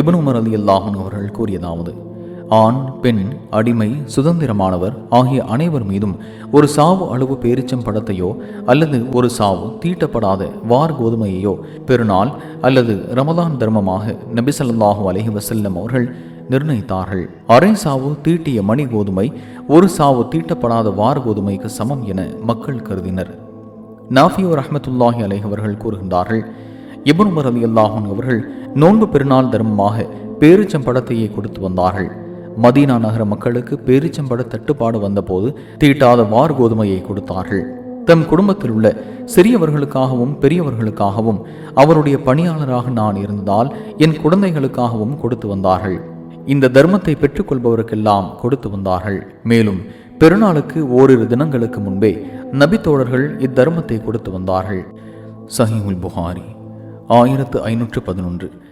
இப்னு Umar அலி அல்லாஹன் அவர்கள் கூறியதாவது ஆண் பெண் அடிமை சுதந்திரமானவர் ஆகிய அனைவர் மீதும் ஒரு சாவு அளவு பேரிச்சம் படத்தையோ அல்லது ஒரு சாவு தீட்டப்படாத வார் கோதுமையையோ பெருநாள் அல்லது ரமதான் தர்மமாக நபிசல்லாஹு அலஹி வசல்லம் அவர்கள் நிர்ணயித்தார்கள். அரை சாவு தீட்டிய மணி கோதுமை ஒரு சாவு தீட்டப்படாத வார் கோதுமைக்கு சமம் என மக்கள் கருதினர். நாஃபியூ ரஹ்மத்துல்லாஹி அலைஹி அவர்கள் கூறுகின்றார்கள் இப்னு உமர் அல்லாஹன் அவர்கள் நோன்பு பெருநாள் தர்மமாக பேரிச்சம்படத்தையே கொடுத்து வந்தார்கள். மதீனா நகர மக்களுக்கு பேரிச்சம்பட தட்டுப்பாடு வந்தபோது தீட்டாத வார் கோதுமையை கொடுத்தார்கள். தம் குடும்பத்தில் உள்ள சிறியவர்களுக்காகவும் பெரியவர்களுக்காகவும் அவருடைய பணியாளராக நான் இருந்ததால் என் குழந்தைகளுக்காகவும் கொடுத்து வந்தார்கள். இந்த தர்மத்தை பெற்றுக்கொள்பவருக்கெல்லாம் கொடுத்து வந்தார்கள். மேலும் பெருநாளுக்கு ஓரிரு தினங்களுக்கு முன்பே நபித்தோழர்கள் இத்தர்மத்தை கொடுத்து வந்தார்கள். சஹிமுல் புகாரி. ஆயிரத்து ஐநூற்று பதினொன்று.